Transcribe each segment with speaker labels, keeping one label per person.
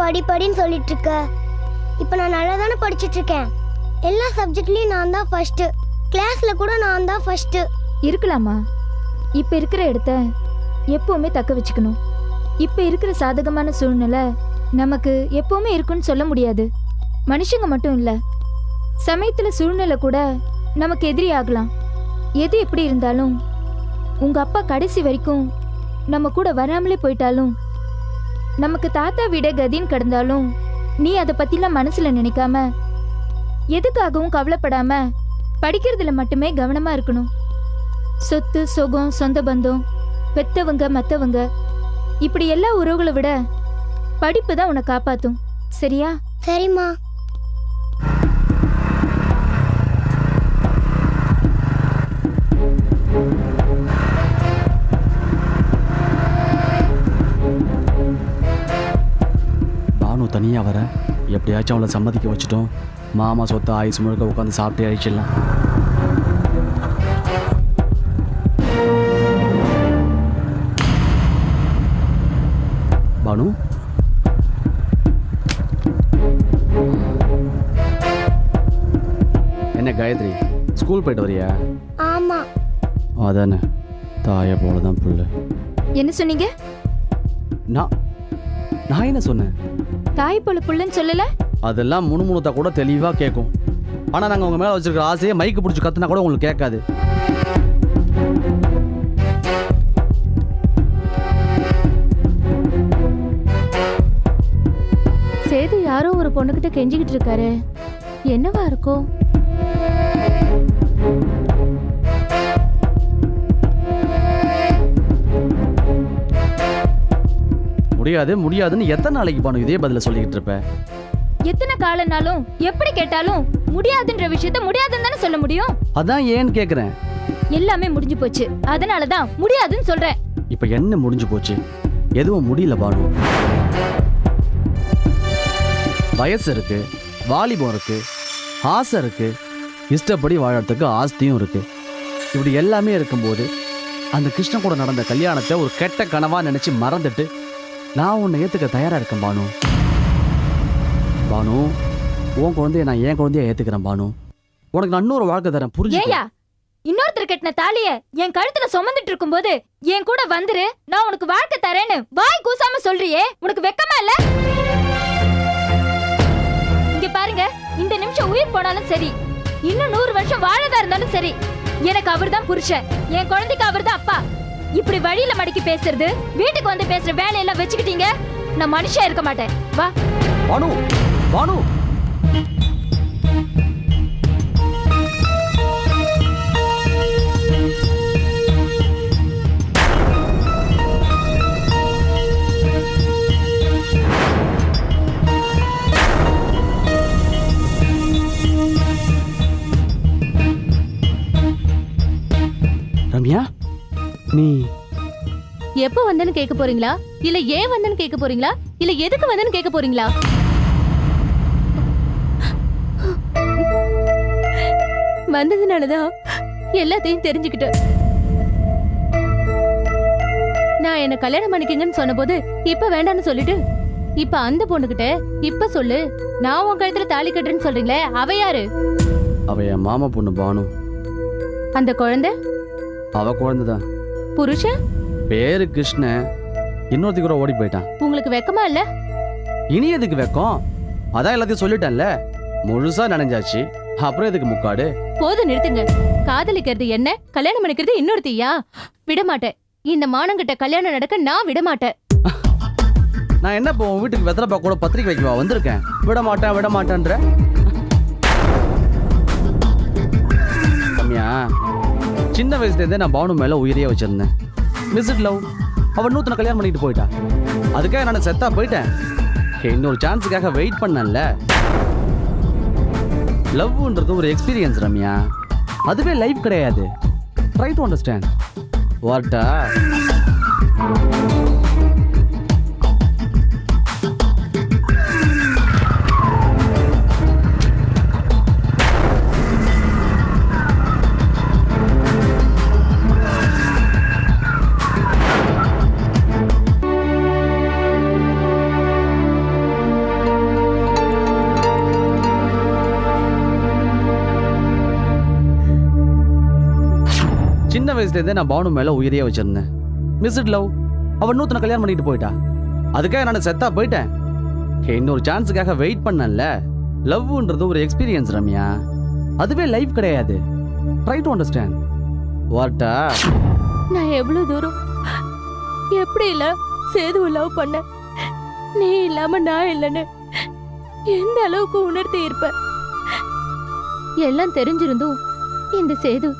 Speaker 1: படி படின்னு சொல்லிட்டு இருக்க இப்போ நான் நல்லா தானே படிச்சுட்டு இருக்கேன் எல்லா சப்ஜெக்ட்லயும் நான் தான் ஃபர்ஸ்ட் கிளாஸ்ல கூட நான் தான் ஃபர்ஸ்ட்
Speaker 2: இருக்கலாமா இப்போ இருக்கிற இடத்த எப்பவுமே தக்க வச்சுக்கணும் இப்போ இருக்கிற சாதகமான சூழ்நிலை நமக்கு எப்பவுமே இருக்குன்னு சொல்ல முடியாது மனுஷங்க மட்டும் இல்லை சமயத்தில் சூழ்நிலை கூட நமக்கு எதிரி ஆகலாம் எது எப்படி இருந்தாலும் உங்கள் அப்பா கடைசி வரைக்கும் நம்ம கூட வராமலே போயிட்டாலும் நமக்கு தாத்தா விட கதின்னு கிடந்தாலும் நீ அதை பற்றிலாம் மனசில் நினைக்காம எதுக்காகவும் கவலைப்படாம படிக்கிறதுல மட்டுமே கவனமாக இருக்கணும் சொத்து சுகம் சொந்த பந்தம் பெத்தவங்க மற்றவங்க இப்படி எல்லா உறவுகளை விட படிப்பு தான் உன்னை காப்பாற்றும் சரியா
Speaker 1: சரிம்மா
Speaker 3: தனியாக வரேன் எப்படியாச்சும் அவளை சம்மதிக்க வச்சுட்டோம் மாமா சொத்தை ஆயுசு முழுக்க உட்காந்து சாப்பிட்டு அழிச்சிடலாம் பானு என்ன காயத்ரி ஸ்கூல் போயிட்டு வரியா ஆமா அதான தாய போலதான் புள்ள என்ன சொன்னீங்க நான் நான் என்ன சொன்னேன்
Speaker 2: தாய் பொழுப்புள்ளன்னு சொல்லல
Speaker 3: அதெல்லாம் முணுமுணுத்தா கூட தெளிவாக கேட்கும் ஆனால் நாங்கள் உங்கள் மேலே வச்சிருக்கிற ஆசையை மைக்கு பிடிச்சி கத்துனா கூட உங்களுக்கு கேட்காது
Speaker 2: சேது யாரோ ஒரு பொண்ணுகிட்ட கெஞ்சிக்கிட்டு இருக்காரு என்னவா இருக்கும்
Speaker 3: முடியாது முடியாதுன்னு எத்தனை நாளைக்கு பானு இதே பதில சொல்லிக்கிட்டு இருப்பேன்
Speaker 2: எத்தனை காலனாலும் எப்படி கேட்டாலும் முடியாதுன்ற விஷயத்த முடியாதுன்னு தானே சொல்ல முடியும்
Speaker 3: அதான் ஏன்னு கேக்குறேன்
Speaker 2: எல்லாமே முடிஞ்சு போச்சு அதனால தான் முடியாதுன்னு சொல்றேன்
Speaker 3: இப்ப என்ன முடிஞ்சு போச்சு எதுவும் முடியல பானு வயசு இருக்கு வாலிபம் இருக்கு ஆசை இருக்கு இஷ்டப்படி வாழறதுக்கு ஆஸ்தியும் இருக்கு இப்படி எல்லாமே இருக்கும்போது அந்த கிருஷ்ணன் கூட நடந்த கல்யாணத்தை ஒரு கெட்ட கனவா நினைச்சு மறந்துட்டு நான் உன்னை ஏற்றுக்க தயாராக இருக்கேன் பானு பானு உன் குழந்தைய நான் என் குழந்தைய ஏற்றுக்கிறேன் பானு உனக்கு நான் இன்னொரு வாழ்க்கை தரேன் புரிஞ்சு
Speaker 2: இன்னொருத்தர் கட்டின தாலிய என் கழுத்துல சுமந்துட்டு இருக்கும் போது என் கூட வந்துரு நான் உனக்கு வாழ்க்கை தரேன்னு வாய் கூசாம சொல்றியே உனக்கு வெக்கமா இல்ல இங்க பாருங்க இந்த நிமிஷம் உயிர் போனாலும் சரி இன்னும் நூறு வருஷம் வாழதா இருந்தாலும் சரி எனக்கு அவர் தான் புருஷன் என் குழந்தைக்கு அவர் தான் அப்பா இப்படி வழியில மடக்கி பேசுறது வீட்டுக்கு வந்து பேசுற வேலையெல்லாம் வச்சுக்கிட்டீங்க நான் மனுஷா இருக்க மாட்டேன் வா
Speaker 3: மனு மனு ரம்யா நீ
Speaker 2: எப்போ வந்தேன்னு கேட்க போறீங்களா இல்ல ஏன் வந்தேன்னு கேட்க போறீங்களா இல்ல எதுக்கு வந்தேன்னு கேட்க போறீங்களா வந்ததுனாலதான் எல்லாத்தையும் தெரிஞ்சுக்கிட்டேன் நான் என்ன கல்யாணம் பண்ணிக்கிங்கன்னு சொன்னபோது இப்ப வேண்டாம்னு சொல்லிட்டு இப்ப அந்த பொண்ணுகிட்ட இப்ப சொல்லு நான் உன் கழுத்துல தாலி கட்டுறேன்னு சொல்றீங்களே அவ யாரு
Speaker 3: அவ என் மாமா பொண்ணு பானு அந்த குழந்தை அவ குழந்தைதான் புருஷன் பேரு கிருஷ்ண இன்னொருத்தி கூட ஓடி போயிட்டான்
Speaker 2: உங்களுக்கு வெக்கமா இல்ல
Speaker 3: இனி எதுக்கு வெக்கம் அதான் எல்லாத்தையும் சொல்லிட்டேன்ல முழுசா நனைஞ்சாச்சு அப்புறம் எதுக்கு முக்காடு
Speaker 2: போது நிறுத்துங்க காதலிக்கிறது என்ன கல்யாணம் பண்ணிக்கிறது இன்னொருத்தியா விடமாட்டேன் இந்த மானங்கிட்ட கல்யாணம் நடக்க நான் விடமாட்டேன்
Speaker 3: நான் என்ன இப்போ உன் வீட்டுக்கு வெத்தலைப்பா கூட பத்திரிக்கை வைக்கவா வந்திருக்கேன் விட விடமாட்டேன்ற கம்மியா சின்ன வயசுலேருந்தே நான் பானு மேலே உயிரியே வச்சுருந்தேன் மிஸ் இட் லவ் அவன் நூத்தனை கல்யாணம் பண்ணிட்டு போயிட்டான் அதுக்காக நான் செத்தா போயிட்டேன் இன்னொரு சான்ஸுக்காக வெயிட் பண்ணல லவ்ன்றது ஒரு எக்ஸ்பீரியன்ஸ் ரம்யா அதுவே லைஃப் கிடையாது ட்ரை டு அண்டர்ஸ்டாண்ட் வாட்டா சின்ன வயசுலேருந்தே நான் பானு மேலே உயிரியே வச்சுருந்தேன் மிஸ் இட் லவ் அவள் நூத்தனை கல்யாணம் பண்ணிட்டு போயிட்டா அதுக்காக நான் செத்தா போயிட்டேன் இன்னொரு சான்ஸுக்காக வெயிட் பண்ணல லவ்ன்றது ஒரு எக்ஸ்பீரியன்ஸ் ரம்யா அதுவே லைஃப் கிடையாது ட்ரை டு அண்டர்ஸ்டாண்ட் வாட்டா
Speaker 2: நான் எவ்வளவு தூரம் எப்படி இல்ல சேது லவ் பண்ண நீ இல்லாம நான் இல்லைன்னு எந்த அளவுக்கு உணர்த்தி இருப்ப எல்லாம் தெரிஞ்சிருந்தும் இந்த சேது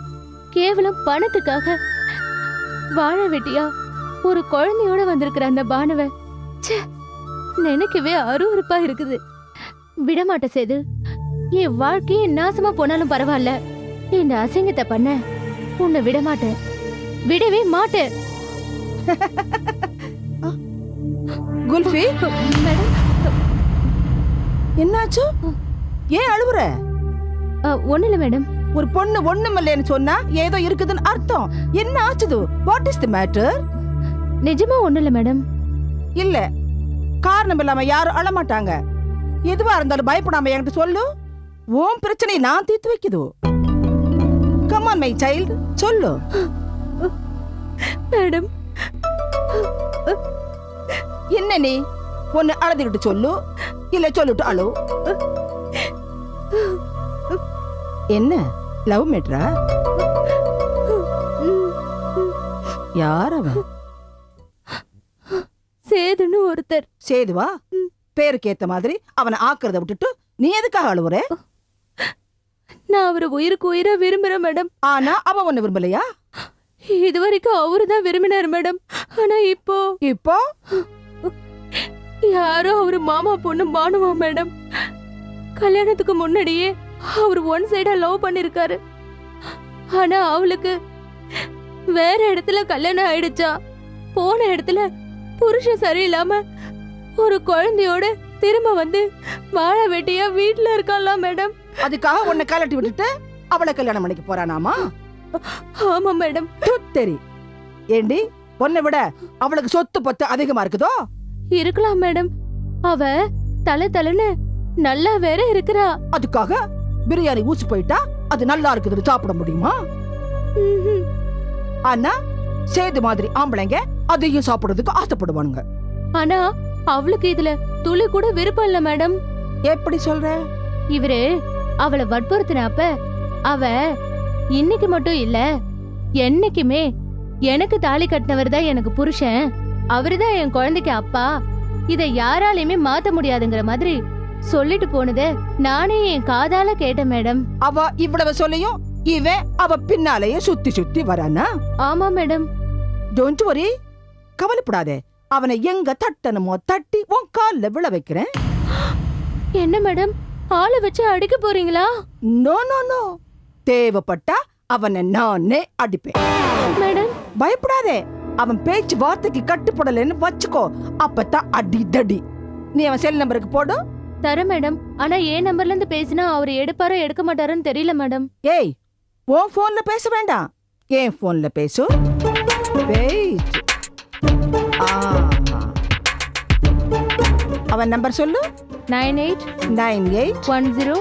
Speaker 2: கேவலம் பணத்துக்காக வாழ வெட்டியா ஒரு குழந்தையோட வந்திருக்கிற அந்த பானவ நினைக்கவே அருவறுப்பா இருக்குது விடமாட்ட சேது என் வாழ்க்கையே நாசமா போனாலும் பரவாயில்ல இந்த அசிங்கத்தை பண்ண உன்னை விடமாட்டேன் விடவே மாட்டேன்
Speaker 4: குல்ஃபி மேடம் என்னாச்சு ஏன் அழுவுற ஒன்றும் இல்லை மேடம் ஒரு பொண்ணு இல்லைன்னு சொன்னா ஏதோ இருக்குதுன்னு அர்த்தம் என்ன ஆச்சுது வாட் இஸ் தி மேட்டர்
Speaker 2: நிஜமா ஒண்ணு இல்ல மேடம்
Speaker 4: இல்ல காரணம் இல்லாம யாரும் அழமாட்டாங்க எதுவா இருந்தாலும் பயப்படாம என்கிட்ட சொல்லு ஓம் பிரச்சனை நான் தீர்த்து வைக்குது கமான் மை சைல்டு சொல்லு மேடம் என்ன நீ ஒன்னு அழுதுகிட்டு சொல்லு இல்ல சொல்லுட்டு அழு என்ன லவ் மேட்ரா யார் அவன்
Speaker 2: சேதுன்னு ஒருத்தர்
Speaker 4: சேதுவா பேருக்கு ஏத்த மாதிரி அவனை ஆக்குறத விட்டுட்டு நீ எதுக்காக அழுவுற
Speaker 2: நான் அவரை உயிருக்கு உயிரை விரும்புறேன் மேடம்
Speaker 4: ஆனா அவன் ஒண்ணு விரும்பலையா
Speaker 2: இது வரைக்கும் அவரு தான் விரும்பினார் மேடம் ஆனா இப்போ இப்போ யாரோ அவரு மாமா பொண்ணு மானுவா மேடம் கல்யாணத்துக்கு முன்னாடியே அவர் ஒன் சைடா லவ் பண்ணிருக்காரு ஆனா அவளுக்கு வேற இடத்துல கல்யாணம் ஆயிடுச்சா போன இடத்துல புருஷன் சரியில்லாம ஒரு குழந்தையோட திரும்ப வந்து வாழை வெட்டியா வீட்டுல இருக்காளா மேடம்
Speaker 4: அதுக்காக உன்னை கலட்டி விட்டுட்டு அவளை கல்யாணம் பண்ணிக்க போறானாமா ஆமா மேடம் தெரி ஏண்டி பொண்ணை விட அவளுக்கு சொத்து பத்து அதிகமா இருக்குதோ
Speaker 2: இருக்கலாம் மேடம் அவ தலை தலைன்னு நல்லா வேற இருக்கிறா
Speaker 4: அதுக்காக பிரியாணி ஊசி போயிட்டா அது நல்லா இருக்குது சாப்பிட முடியுமா அண்ணா சேது மாதிரி ஆம்பளைங்க அதையும் சாப்பிடுறதுக்கு ஆசைப்படுவானுங்க
Speaker 2: ஆனா அவளுக்கு இதுல துளி கூட விருப்பம் இல்ல மேடம் எப்படி சொல்ற இவரு அவளை வற்புறுத்தினப்ப அவ இன்னைக்கு மட்டும் இல்ல என்னைக்குமே எனக்கு தாலி கட்டினவர் தான் எனக்கு புருஷன் அவருதான் என் குழந்தைக்கு அப்பா இதை யாராலையுமே மாத்த முடியாதுங்கிற மாதிரி சொல்லிட்டு போனது நானே என் காதால கேட்டேன் மேடம்
Speaker 4: அவ இவ்வளவு சொல்லியும் இவன் அவ பின்னாலேயே சுத்தி சுத்தி வரானா ஆமா மேடம் டோன்ட் வரி கவலைப்படாதே அவனை எங்க தட்டணுமோ தட்டி உன் கால்ல விழ வைக்கிறேன்
Speaker 2: என்ன மேடம் ஆளை வச்சு அடிக்க போறீங்களா
Speaker 4: நோ நோ நோ தேவைப்பட்டா அவனை நானே அடிப்பேன் மேடம் பயப்படாதே அவன் பேச்சு வார்த்தைக்கு கட்டுப்படலைன்னு வச்சுக்கோ அப்பதான் அடி தடி நீ அவன் செல் நம்பருக்கு போடும்
Speaker 2: தரேன் மேடம் ஆனா என் நம்பர்ல இருந்து பேசினா அவர் எடுப்பாரோ எடுக்க மாட்டாரோன்னு தெரியல மேடம்
Speaker 4: ஏய் ஓ போன்ல பேச வேண்டாம் என் போன்ல பேசு வெயிட் அவன் நம்பர் சொல்லு nine eight nine eight one zero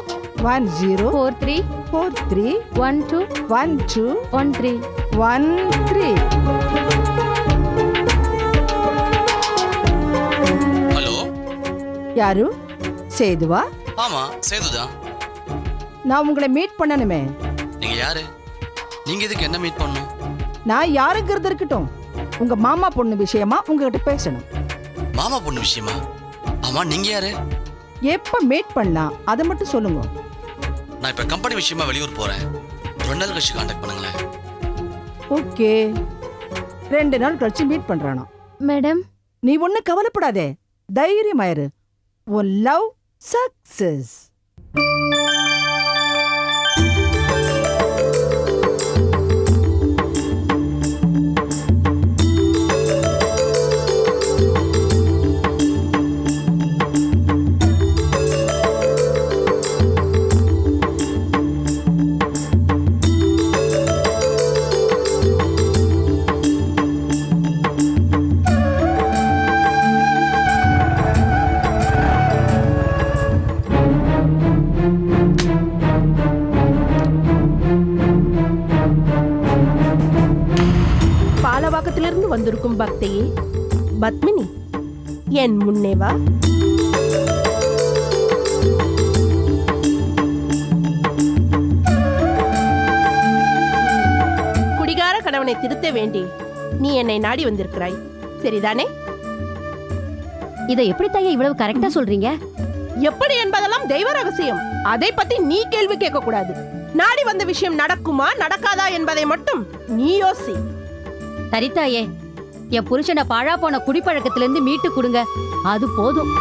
Speaker 4: one zero four three four three one two one two one three one three யாரு சேதுவா
Speaker 5: ஆமா சேதுதான்
Speaker 4: நான் உங்களை மீட் பண்ணணுமே
Speaker 5: நீங்க யாரு நீங்க எதுக்கு என்ன மீட் பண்ணும்
Speaker 4: நான் யாருங்கிறது இருக்கட்டும் உங்க மாமா பொண்ணு விஷயமா உங்ககிட்ட பேசணும்
Speaker 5: மாமா பொண்ணு விஷயமா ஆமா நீங்க யாரு
Speaker 4: எப்ப மீட் பண்ணலாம் அதை மட்டும் சொல்லுங்க
Speaker 5: நான் இப்ப கம்பெனி விஷயமா வெளியூர் போறேன் ரெண்டு நாள் கழிச்சு கான்டாக்ட் பண்ணுங்களேன்
Speaker 4: ஓகே ரெண்டு நாள் கழிச்சு மீட் பண்றானோ மேடம் நீ ஒன்னும் கவலைப்படாதே தைரியமாயிரு உன் லவ் success. பக்தையே பத்மினி என் முன்னேவா குடிகார கணவனை திருத்த வேண்டி நீ என்னை நாடி வந்திருக்கிறாய் சரிதானே
Speaker 2: இதை எப்படி தாயா இவ்வளவு கரெக்டா சொல்றீங்க
Speaker 4: எப்படி என்பதெல்லாம் தெய்வ ரகசியம் அதை பத்தி நீ கேள்வி கேட்க கூடாது நாடி வந்த விஷயம் நடக்குமா நடக்காதா என்பதை மட்டும் நீ யோசி
Speaker 2: தரித்தாயே என் புருஷனை பாழா போன குடிப்பழக்கத்திலிருந்து மீட்டு கொடுங்க அது போதும்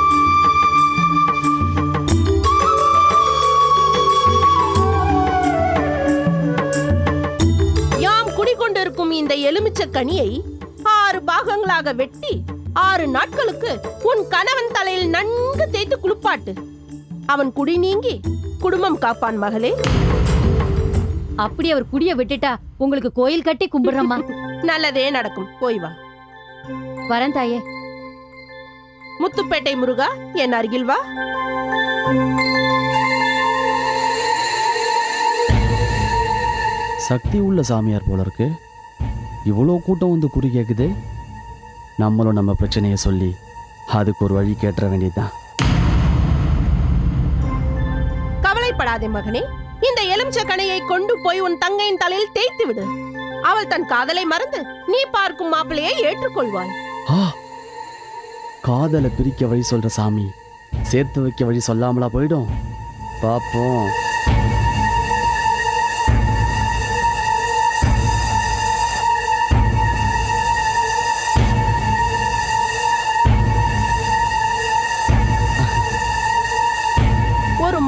Speaker 4: யாம் குடிக்கொண்டிருக்கும் இந்த எலுமிச்ச கனியை ஆறு பாகங்களாக வெட்டி ஆறு நாட்களுக்கு உன் கணவன் தலையில் நன்கு தேய்த்து குளிப்பாட்டு அவன் குடி நீங்கி குடும்பம் காப்பான் மகளே
Speaker 2: அப்படி அவர் குடிய விட்டுட்டா உங்களுக்கு கோயில் கட்டி கும்பிடுறம்மா
Speaker 4: நல்லதே நடக்கும் போய் வா வரன் தாயே முத்துப்பேட்டை முருகா என் அருகில் வா
Speaker 3: சக்தி உள்ள சாமியார் போல இருக்கு இவ்வளோ கூட்டம் வந்து குறி கேட்குது நம்மளும் நம்ம பிரச்சனையை சொல்லி அதுக்கு ஒரு வழி கேட்ட வேண்டியதுதான்
Speaker 4: கவலைப்படாதே மகனே இந்த எலுமிச்சை கனையை கொண்டு போய் உன் தங்கையின் தலையில் தேய்த்து விடு அவள் தன் காதலை மறந்து நீ பார்க்கும் மாப்பிளையை ஏற்றுக்கொள்வாள்
Speaker 3: காதலை பிரிக்க வழி சொல்கிற சாமி சேர்த்து வைக்க வழி சொல்லாமலா போயிடும் பார்ப்போம்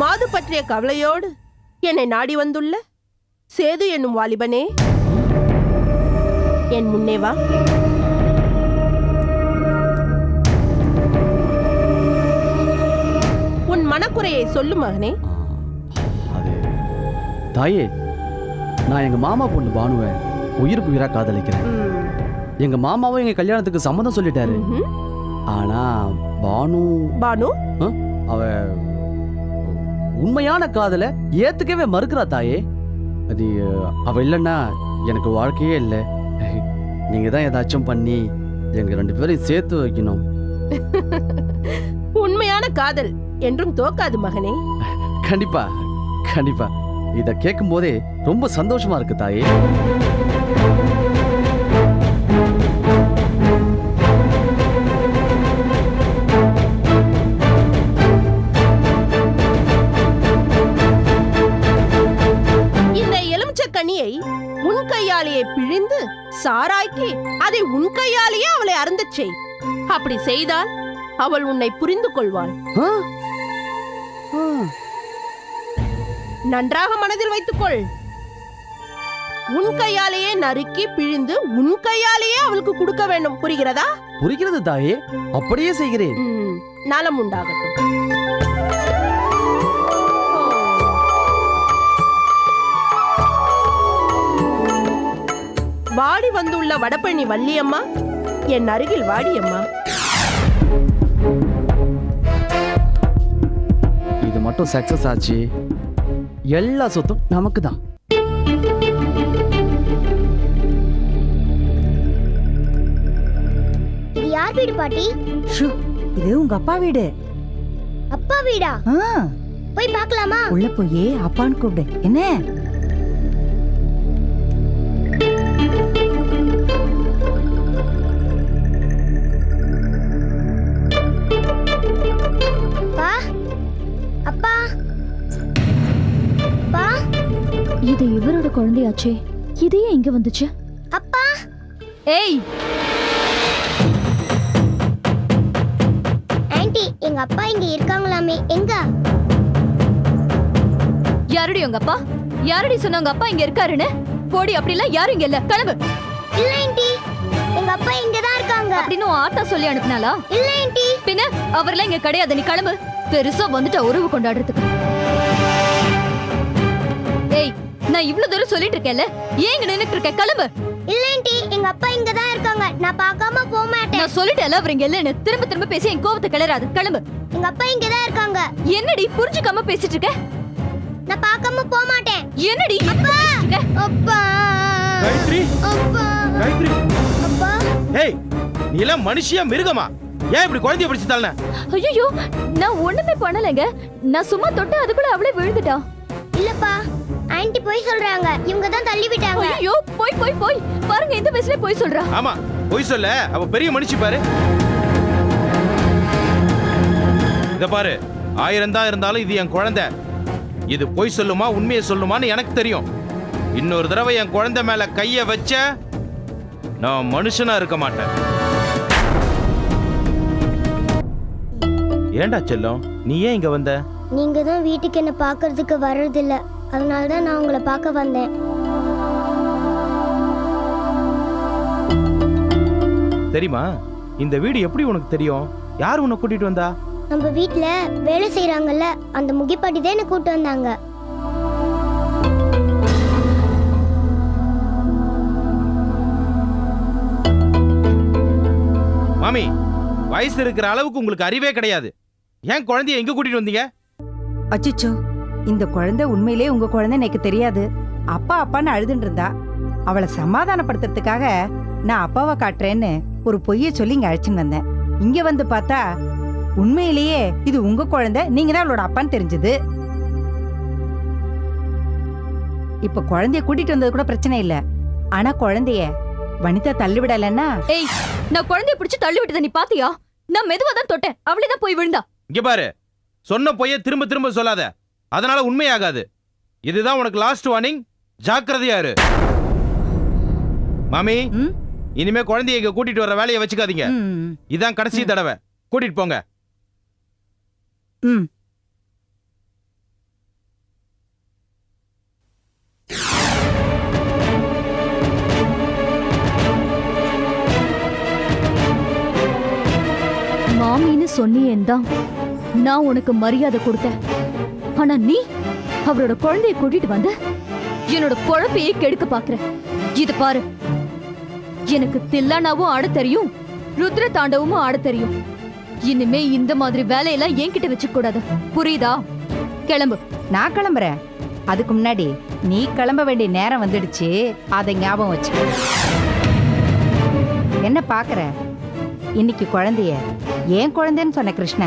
Speaker 4: மாது பற்றிய கவலையோடு என்னை நாடி வந்துள்ள சேது என்னும் வாலிபனே என் முன்னேவா உன் மனக்குறையை சொல்லு மகனே
Speaker 3: அது தாயே நான் எங்க மாமா பொண்ணு பானுவேன் உயிருக்கு உயிரா காதலிக்கிறேன் எங்க மாமாவும் எங்க கல்யாணத்துக்கு சம்மதம் சொல்லிட்டாரு ஆனா பானு பானு அவ உண்மையான காதலை ஏத்துக்கவே மறுக்கிறா தாயே அது அவ இல்லைன்னா எனக்கு வாழ்க்கையே இல்லை நீங்க தான் ஏதாச்சும் பண்ணி எங்க ரெண்டு பேரையும் சேர்த்து வைக்கணும்
Speaker 4: காதல் என்றும் தோக்காது மகனே
Speaker 3: கண்டிப்பா கண்டிப்பா இத கேட்கும் போதே ரொம்ப சந்தோஷமா இருக்கு தாயே
Speaker 4: கனியை உன் கையாலேயே பிழிந்து சாராய்க்கி அதை உன் கையாலேயே அவளை அருந்தச் செய் அப்படி செய்தால் அவள் உன்னை புரிந்து கொள்வாள் நன்றாக மனதில் வைத்துக்கொள் உன் கையாலேயே நறுக்கி பிழிந்து உன் கையாலேயே அவளுக்கு கொடுக்க வேண்டும் புரிகிறதா
Speaker 3: புரிகிறது தாயே அப்படியே செய்கிறேன்
Speaker 4: நலம் உண்டாகட்டும் வாடி வந்துள்ள வடபழனி வள்ளியம்மா என் அருகில் வாடியம்மா
Speaker 3: மட்டும் சக்சஸ் ஆச்சு எல்லா சொத்தும் நமக்கு தான்
Speaker 1: யார் வீடு பாட்டி
Speaker 4: இது உங்க அப்பா வீடு
Speaker 1: அப்பா வீடா போய் பார்க்கலாமா
Speaker 4: உள்ள போய் அப்பான்னு கூப்பிடு என்ன
Speaker 2: இது இவரோட குழந்தையாச்சே இது ஏன் இங்க வந்துச்சு அப்பா ஏய்
Speaker 1: ஆன்ட்டி எங்க அப்பா இங்க இருக்காங்களாமே எங்க
Speaker 2: யாரடி உங்க அப்பா யாரடி சொன்னவங்க அப்பா இங்க இருக்காருன்னு போடி அப்படிலாம் யாரும் இங்க இல்ல கிளம்பு
Speaker 1: இல்ல ஆன்ட்டி எங்க அப்பா இங்க தான் இருக்காங்க
Speaker 2: அப்படின்னு ஆட்டா சொல்லி அனுப்புனாலா இல்ல ஆன்ட்டி பின்ன அவர்லாம் இங்க கிடையாது நீ கிளம்பு பெருசா வந்துட்டு உறவு கொண்டாடுறதுக்கு நான் இவ்ளோ தூரம் சொல்லிட்டு இருக்கேன்ல ஏன் இங்க நின்னுட்டு இருக்க கிளம்பு இல்லேன்டி எங்க அப்பா இங்க தான் இருக்காங்க நான் பார்க்காம போக மாட்டேன் நான் சொல்லிட்டேன்ல அவர் இங்க இல்லன்னு திரும்ப திரும்ப பேசி என் கோவத்தை கிளறாது கிளம்பு எங்க அப்பா இங்க தான் இருக்காங்க என்னடி புரிஞ்சுக்காம பேசிட்டு இருக்க நான் பார்க்காம போக மாட்டேன் என்னடி அப்பா அப்பா காயத்ரி அப்பா காயத்ரி அப்பா ஏய் நீ எல்லாம் மனுஷியா மிருகமா ஏன் இப்படி குழந்தைய பிடிச்சு தள்ளன ஐயோ நான் ஒண்ணுமே பண்ணலங்க நான் சும்மா தொட்டு அதுக்குள்ள அவளே விழுந்துட்டான் இல்லப்பா ஆன்ட்டி போய் சொல்றாங்க இவங்க தான் தள்ளி விட்டாங்க ஐயோ போய் போய் போய் பாருங்க இந்த வயசுல போய் சொல்றா ஆமா போய் சொல்ல அவ பெரிய மனுஷி பாரு இத பாரு ஆயிரம்தான் இருந்தாலும் இது என் குழந்தை இது போய் சொல்லுமா உண்மையை சொல்லுமான்னு எனக்கு தெரியும் இன்னொரு தடவை என் குழந்தை மேல கைய வச்ச நான் மனுஷனா இருக்க மாட்டேன் ஏண்டா செல்லம் நீ ஏன் இங்க வந்த நீங்க தான் வீட்டுக்கு என்ன பாக்குறதுக்கு வர்றதில்ல அதனால தான் நான் உங்களை பார்க்க வந்தேன் தெரியுமா இந்த வீடு எப்படி உனக்கு தெரியும் யார் உன்னை கூட்டிட்டு வந்தா நம்ம வீட்ல வேலை செய்யறாங்கல்ல அந்த முகிப்பாட்டி தான் என்ன கூட்டு வந்தாங்க மாமி வயசு இருக்கிற அளவுக்கு உங்களுக்கு அறிவே கிடையாது ஏன் குழந்தைய எங்க கூட்டிட்டு வந்தீங்க அச்சிச்சோ இந்த குழந்தை உண்மையிலே உங்க குழந்தை எனக்கு தெரியாது அப்பா அப்பான்னு அழுதுன்னு இருந்தா அவளை சமாதானப்படுத்துறதுக்காக நான் அப்பாவை காட்டுறேன்னு ஒரு பொய்ய சொல்லி இங்க அழைச்சின்னு வந்தேன் இங்க வந்து பார்த்தா உண்மையிலேயே இது உங்க குழந்தை நீங்க தான் அவளோட அப்பான்னு தெரிஞ்சது இப்ப குழந்தைய கூட்டிட்டு வந்தது கூட பிரச்சனை இல்ல ஆனா குழந்தைய வனிதா தள்ளிவிடலன்னா ஏய் நான் குழந்தைய பிடிச்சு தள்ளி விட்டத நீ பாத்தியா நான் மெதுவா தான் தொட்டேன் அவளே தான் போய் விழுந்தா இங்க பாரு சொன்ன பொய்ய திரும்ப திரும்ப சொல்லாத அதனால உண்மையாகாது இதுதான் உனக்கு லாஸ்ட் வார்னிங் ஜாக்கிரதையா இரு மாமி இனிமே குழந்தைய கூட்டிட்டு வர வேலையை வச்சுக்காதீங்க இதான் கடைசி தடவை கூட்டிட்டு போங்க ம் மாமின்னு சொன்னியேன் தான் நான் உனக்கு மரியாதை கொடுத்தேன் ஆனா நீ அவரோட குழந்தைய கூட்டிட்டு வந்து என்னோட பொழப்பையே கெடுக்க பாக்குற இது பாரு எனக்கு தில்லானாவும் ஆட தெரியும் ருத்ர தாண்டவமும் ஆட தெரியும் இனிமே இந்த மாதிரி வேலையெல்லாம் என்கிட்ட வச்சுக்க கூடாது புரியுதா கிளம்பு நான் கிளம்புறேன் அதுக்கு முன்னாடி நீ கிளம்ப வேண்டிய நேரம் வந்துடுச்சு அதை ஞாபகம் வச்சு என்ன பார்க்குற இன்னைக்கு குழந்தைய ஏன் குழந்தைன்னு சொன்ன கிருஷ்ண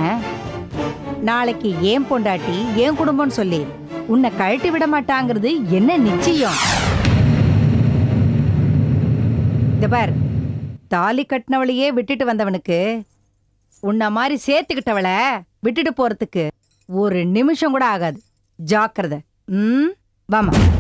Speaker 2: நாளைக்கு ஏன் பொண்டாட்டி ஏன் குடும்பம்னு சொல்லி உன்னை கழட்டி விட மாட்டாங்கிறது என்ன நிச்சயம் இந்த பார் தாலி கட்டினவளையே விட்டுட்டு வந்தவனுக்கு உன்ன மாதிரி சேர்த்துக்கிட்டவள விட்டுட்டு போறதுக்கு ஒரு நிமிஷம் கூட ஆகாது ஜாக்கிரதை ம் வாமா